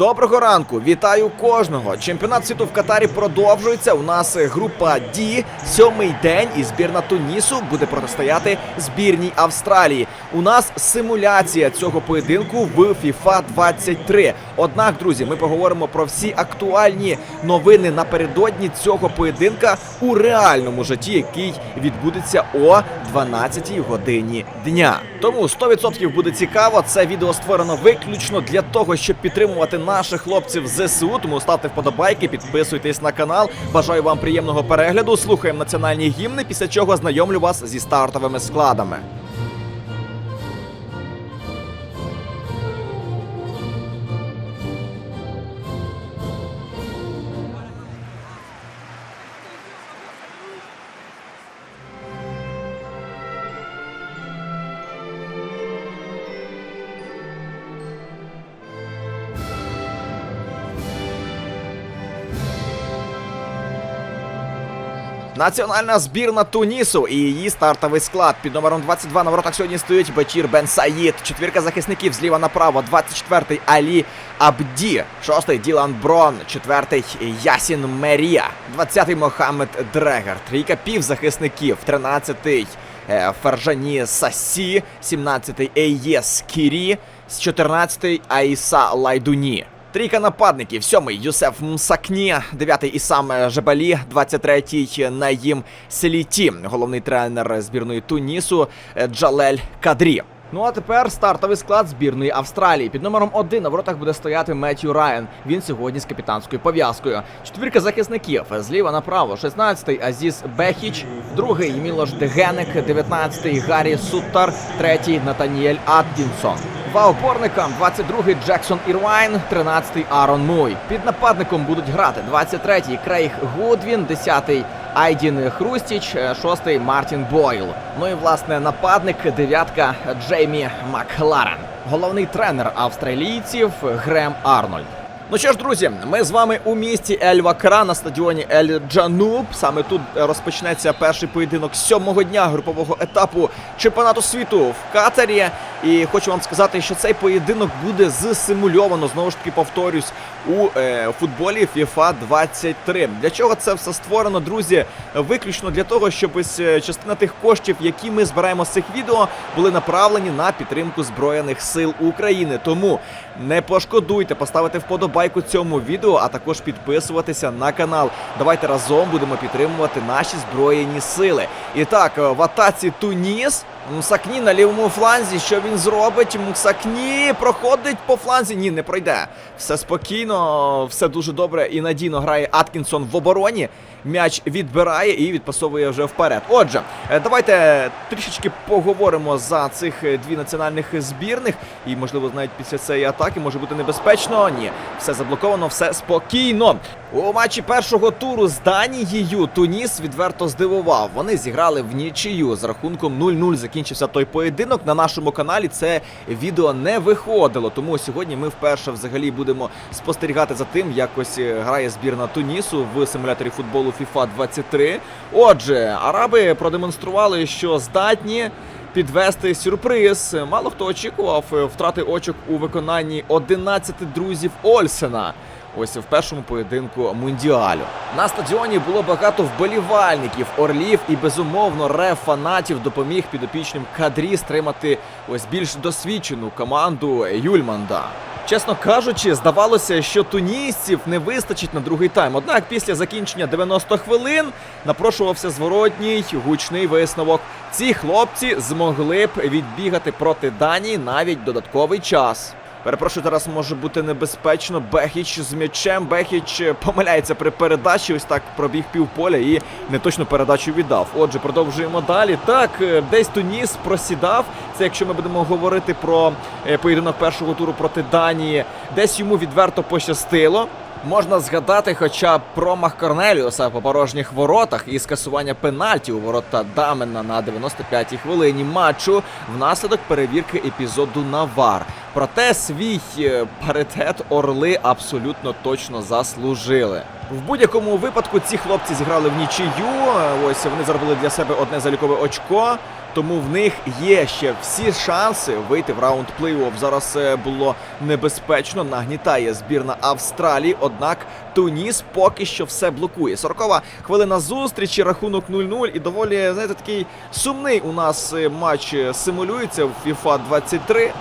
Доброго ранку, вітаю кожного. Чемпіонат світу в Катарі продовжується. У нас група D, сьомий день, і збірна Тунісу буде протистояти збірній Австралії. У нас симуляція цього поєдинку в FIFA 23. Однак, друзі, ми поговоримо про всі актуальні новини напередодні цього поєдинка у реальному житті, який відбудеться о 12 годині дня. Тому 100% буде цікаво. Це відео створено виключно для того, щоб підтримувати наших хлопців з ЗСУ. Тому ставте вподобайки, підписуйтесь на канал. Бажаю вам приємного перегляду. Слухаємо національні гімни. Після чого знайомлю вас зі стартовими складами. Національна збірна Тунісу і її стартовий склад під номером 22 на воротах сьогодні стоїть Бачір Бен Саїд. Четвірка захисників зліва направо. 24-й Алі Абді. Шостий Ділан Брон. Четвертий Ясін Мерія. 20-й Мохамед Дрегер. Трійка півзахисників. 13-й е, Фержані Сасі. 17-й Ейєс Кірі. 14-й Аїса Лайдуні. Трійка нападників. Сьомий Юсеф Мсакні, дев'ятий Ісам Жебалі, 23-й Наїм Селіті, головний тренер збірної Тунісу Джалель Кадрі. Ну а тепер стартовий склад збірної Австралії. Під номером 1 на воротах буде стояти Меттью Райан. Він сьогодні з капітанською пов'язкою. Четвірка захисників зліва направо. 16-й Азіз Бехіч, другий Мілош Дегенек, 19-й Гаррі Суттар, третій Натаніель Аттінсон. Два опорникам 22-й Джексон Ірвайн, 13-й Арон Муй. Під нападником будуть грати 23-й Крейг Гудвін, 10-й Айдін Хрустіч, 6-й Мартін Бойл. Ну і власне нападник дев'ятка Джеймі Макларен. Головний тренер австралійців Грем Арнольд. Ну що ж, друзі, ми з вами у місті Ель Вакра на стадіоні Ель Джануб. Саме тут розпочнеться перший поєдинок сьомого дня групового етапу чемпіонату світу в Катарі. І хочу вам сказати, що цей поєдинок буде зсимульовано, знову ж таки повторюсь, у е, футболі FIFA 23. Для чого це все створено, друзі? Виключно для того, щоб ось е, частина тих коштів, які ми збираємо з цих відео, були направлені на підтримку Збройних сил України. Тому не пошкодуйте поставити вподобайку цьому відео, а також підписуватися на канал. Давайте разом будемо підтримувати наші збройні сили. І так, е, в атаці Туніс. Мусакні на лівому фланзі. Що він зробить? Мусакні проходить по фланзі. Ні, не пройде. Все спокійно, все дуже добре і надійно грає Аткінсон в обороні. М'яч відбирає і відпасовує вже вперед. Отже, е, давайте трішечки поговоримо за цих е, дві національних збірних. І, можливо, навіть після цієї атаки може бути небезпечно. Ні, все заблоковано, все спокійно. У матчі першого туру з Данією Туніс відверто здивував. Вони зіграли в нічию з рахунком 0-0 закінчився той поєдинок. На нашому каналі це відео не виходило. Тому сьогодні ми вперше взагалі будемо спостерігати за тим, як ось е, грає збірна Тунісу в симуляторі футболу FIFA 23. Отже, араби продемонстрували, що здатні. Підвести сюрприз. Мало хто очікував е, втрати очок у виконанні 11 друзів Ольсена. Ось в першому поєдинку мундіалю. На стадіоні було багато вболівальників, орлів і безумовно рев фанатів допоміг підопічним кадрі стримати ось більш досвідчену команду Юльманда. Чесно кажучи, здавалося, що тунісців не вистачить на другий тайм. Однак після закінчення 90 хвилин напрошувався зворотній гучний висновок. Ці хлопці змогли б відбігати проти Данії навіть додатковий час. Перепрошую, зараз може бути небезпечно. Бехіч з м'ячем. Бехіч е, помиляється при передачі. Ось так пробіг півполя і не точно передачу віддав. Отже, продовжуємо далі. Так, е, десь Туніс просідав. Це якщо ми будемо говорити про е, поєдинок першого туру проти Данії, десь йому відверто пощастило. Можна згадати хоча б промах Корнеліуса по порожніх воротах і скасування пенальті у ворота Дамена на 95-й хвилині матчу внаслідок перевірки епізоду на ВАР. Проте свій е, паритет орли абсолютно точно заслужили. В будь-якому випадку ці хлопці зіграли в нічию. Ось вони заробили для себе одне залікове очко. Тому в них є ще всі шанси вийти в раунд плей-офф. Зараз було небезпечно. Нагнітає збірна Австралії. Однак Туніс поки що все блокує. 40 хвилина зустрічі, рахунок 0-0. І доволі, знаєте, такий сумний у нас е, матч е, симулюється в FIFA 23.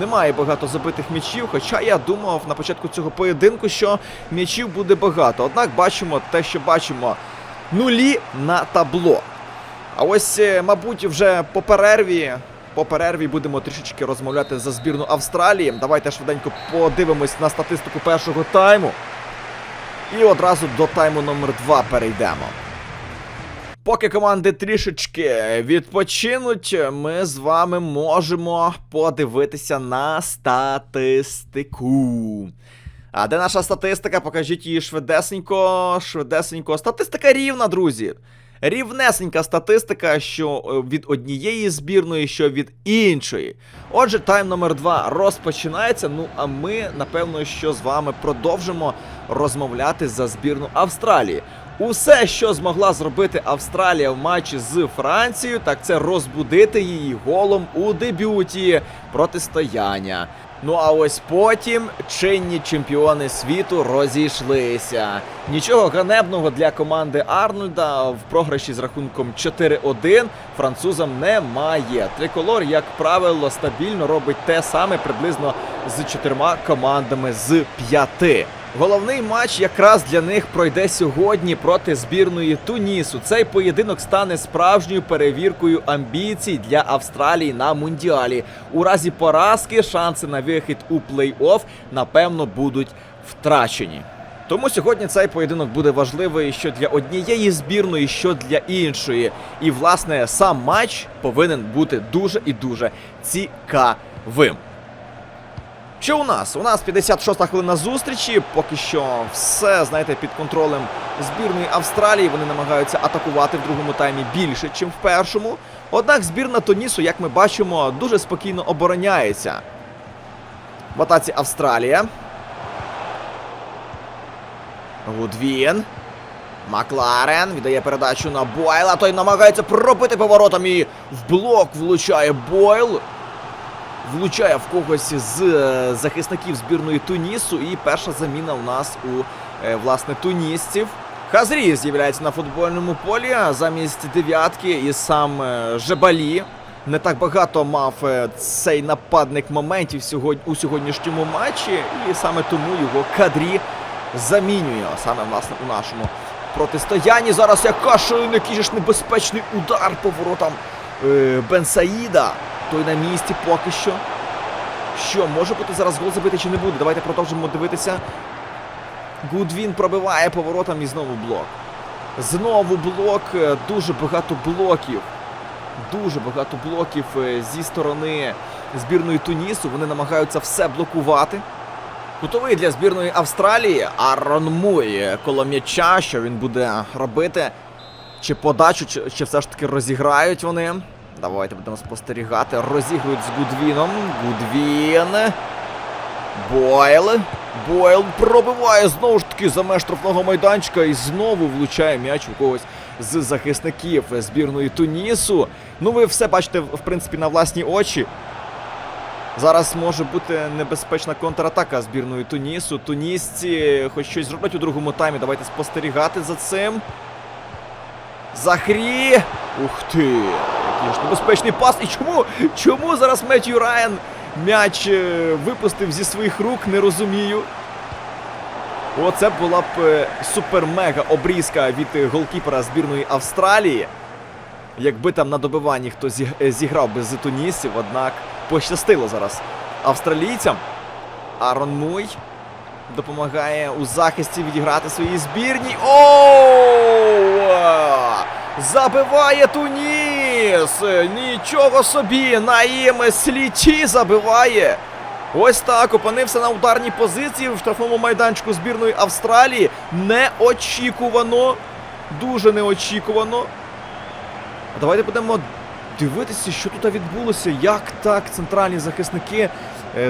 Немає багато забитих м'ячів, хоча я думав на початку цього поєдинку, що м'ячів буде багато. Однак бачимо те, що бачимо. Нулі на табло. А ось, е, мабуть, вже по перерві. По перерві будемо трішечки розмовляти за збірну Австралії. Давайте швиденько подивимось на статистику першого тайму. І одразу до тайму номер 2 перейдемо. Поки команди трішечки відпочинуть, ми з вами можемо подивитися на статистику. А де наша статистика? Покажіть її швидесенько, швидесенько. Статистика рівна, друзі. Рівнесенька статистика, що е, від однієї збірної, що від іншої. Отже, тайм номер 2 розпочинається. Ну а ми, напевно, що з вами продовжимо розмовляти за збірну Австралії. Усе, що змогла зробити Австралія в матчі з Францією, так це розбудити її голом у дебюті протистояння. Ну а ось потім чинні чемпіони світу розійшлися. Нічого ганебного для команди Арнольда в програші з рахунком 4-1 французам немає. Триколор, як правило, стабільно робить те саме приблизно з чотирма командами з п'яти. Головний матч якраз для них пройде сьогодні проти збірної Тунісу. Цей поєдинок стане справжньою перевіркою амбіцій для Австралії на мундіалі. У разі поразки шанси на вихід у плей-офф напевно будуть втрачені. Тому сьогодні цей поєдинок буде важливий що для однієї збірної, що для іншої. І власне сам матч повинен бути дуже і дуже цікавим. Що у нас? У нас 56-та хвилина зустрічі. Поки що все, знаєте, під контролем збірної Австралії. Вони намагаються атакувати в другому таймі більше, ніж в першому. Однак збірна Тонісу, як ми бачимо, дуже спокійно обороняється. В атаці Австралія. Гудвін. Макларен віддає передачу на Бойла. Той намагається пробити поворотом і в блок влучає Бойл влучає в когось з е, захисників збірної Тунісу. І перша заміна у нас у е, власне тунісців. Хазрі з'являється на футбольному полі замість дев'ятки і сам е, Жебалі. Не так багато мав цей нападник моментів сьогодні у сьогоднішньому матчі, і саме тому його кадрі замінює саме власне у нашому протистоянні. Зараз яка ж який ж небезпечний удар по воротам Бенсаїда. Той на місці поки що. Що, може бути зараз гол забити чи не буде? Давайте продовжимо дивитися. Гудвін пробиває поворотом і знову блок. Знову блок, е, дуже багато блоків. Дуже багато блоків е, зі сторони збірної Тунісу. Вони намагаються все блокувати. Кутовий для збірної Австралії. Арон Муй коло м'яча, що він буде робити. Чи подачу, чи, чи все ж таки розіграють вони. Давайте будемо спостерігати. Розігрують з Гудвіном. Гудвін. Бойл. Бойл пробиває знову ж таки за меж штрафного майданчика і знову влучає м'яч у когось з захисників збірної Тунісу. Ну, ви все бачите, в принципі, на власні очі. Зараз може бути небезпечна контратака збірної Тунісу. Тунісці хоч щось зроблять у другому таймі. Давайте спостерігати за цим. Захрі! Ух ти! Ж небезпечний пас. І чому? Чому зараз Меттью Райан м'яч е, випустив зі своїх рук? Не розумію. Оце була б е, супер-мега обрізка від е, голкіпера збірної Австралії. Якби там на добиванні хто зіграв би з тунісів, однак пощастило зараз австралійцям. Арон Муй допомагає у захисті відіграти своїй збірній. Оу! Забиває Туніс! Нічого собі! Наїм Сліті забиває! Ось так опинився на ударній позиції в штрафному майданчику збірної Австралії. Неочікувано. Дуже неочікувано. Давайте будемо дивитися, що тут відбулося. Як так центральні захисники Е,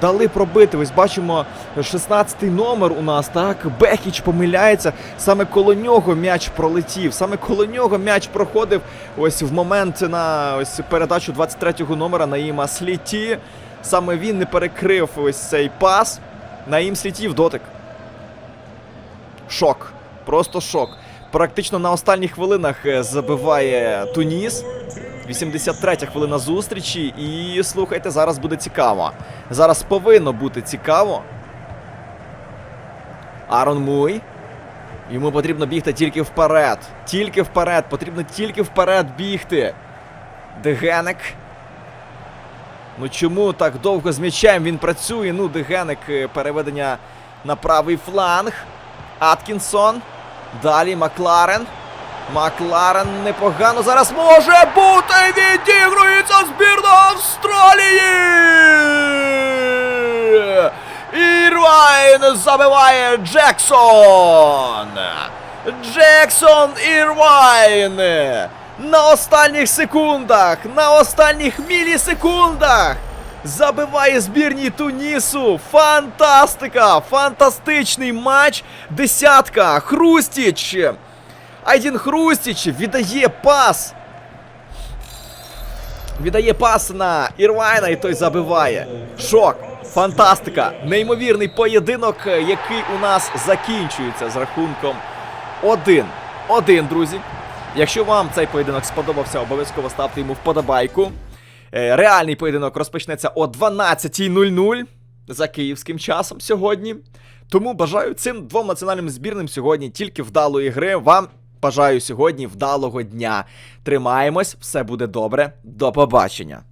Дали пробити. Ось бачимо 16-й номер у нас, так. Бехіч помиляється. Саме коло нього м'яч пролетів. Саме коло нього м'яч проходив ось в момент на ось передачу 23-го номера Наїма Сліті. Саме він не перекрив ось цей пас. Наїм Слітів дотик. Шок. Просто шок. Практично на останніх хвилинах е, забиває Туніс. 83 хвилина зустрічі. І слухайте, зараз буде цікаво. Зараз повинно бути цікаво. Арон Муй. Йому потрібно бігти тільки вперед. Тільки вперед. Потрібно тільки вперед бігти. Дегенек. Ну чому так довго з м'ячем він працює? Ну, Дегенек е, переведення на правий фланг. Аткінсон. Далі Макларен. Макларен непогано зараз може бути. Відігрується збірна Австралії! Ірвайн забиває Джексон! Джексон Ірвайн! На останніх секундах! На останніх мілісекундах! Забиває збірній Тунісу! Фантастика! Фантастичний матч! Десятка! Хрустіч! Айдін Хрустіч віддає пас! Віддає пас на Ірвайна і той забиває. Шок! Фантастика! Неймовірний поєдинок, е, який у нас закінчується з рахунком 1. 1, друзі. Якщо вам цей поєдинок сподобався, обов'язково ставте йому вподобайку. Е, Реальний поєдинок розпочнеться о 12.00 за київським часом сьогодні. Тому бажаю цим двом національним збірним сьогодні тільки вдалої гри. Вам бажаю сьогодні вдалого дня. Тримаємось, все буде добре. До побачення.